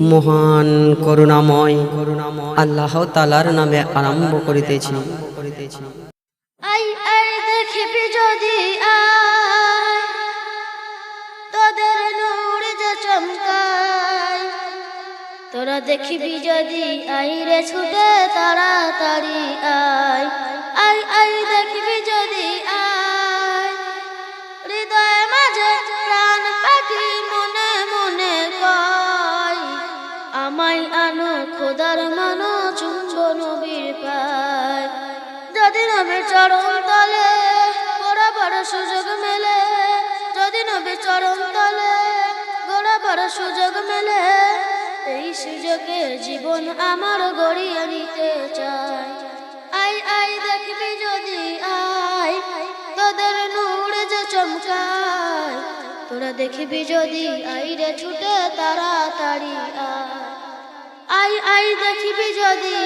মহান করুণাময় আল্লাহ তালার নামে আরম্ভ করিতেছি। তোরা দেখিবি যদি আই রে ছুটে তাড়াতাড়ি আয়। আমায় আনো খোদার মানো চুম্ব নবীর পায়। যদি নবীর চরণ তলে গোড়াবার সুযোগ মেলে, যদি নবীর চরণ তলে গোড়াবার সুযোগ মেলে, এই সুযোগে জীবন আমার গড়িয়ে নিতে চায়। আই আই দেখবি যদি আয়, তোদের নূর যে চমকায়, তোরা দেখবি যদি আই রে ছুটে তাড়াতাড়ি আয়। আই আই দেখবি যদি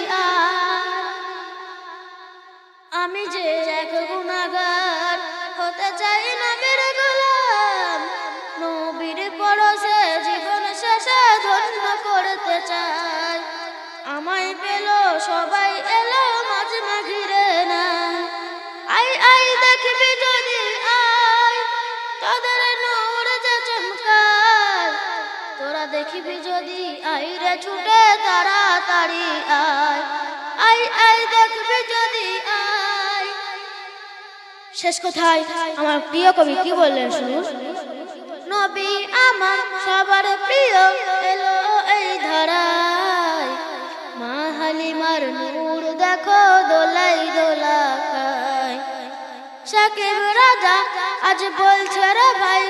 আমি যে এক গুণাগার, হতে চাই নবীর গোলাম। নবীর পরশে জীবন শেষে ধন্য করতে চাই। আমায় পেল, সবাই এলো মাঝ মাঘিরে না। আই আই দেখবি যদি আয় তোদের নূর যে চমকায় তোরা দেখিবি যদি আই রে ছুটে তাড়াতাড়ি আয়। আই আই দেখবি যদি আয়। শেষ কোথায় আমার প্রিয় কবি কি বললেন শুনুন? নবী আমার সবার প্রিয় এলো এই ধরায়। মা হালিমার নূর দেখো দোলাই দোলা খায় সাকিব রাজা আজ বলছে, রে ভাই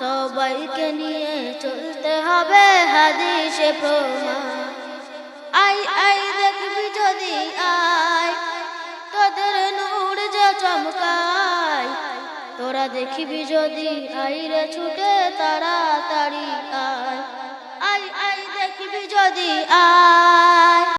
সবাইকে নিয়ে চলতে হবে হাদিসে প্রমাণ। আই আই দেখবি যদি আয়, তোদের নূর যে চমকায়, তোরা দেখিবি যদি আই রে ছুটে তাড়াতাড়ি আয়। আই আই দেখবি যদি আয়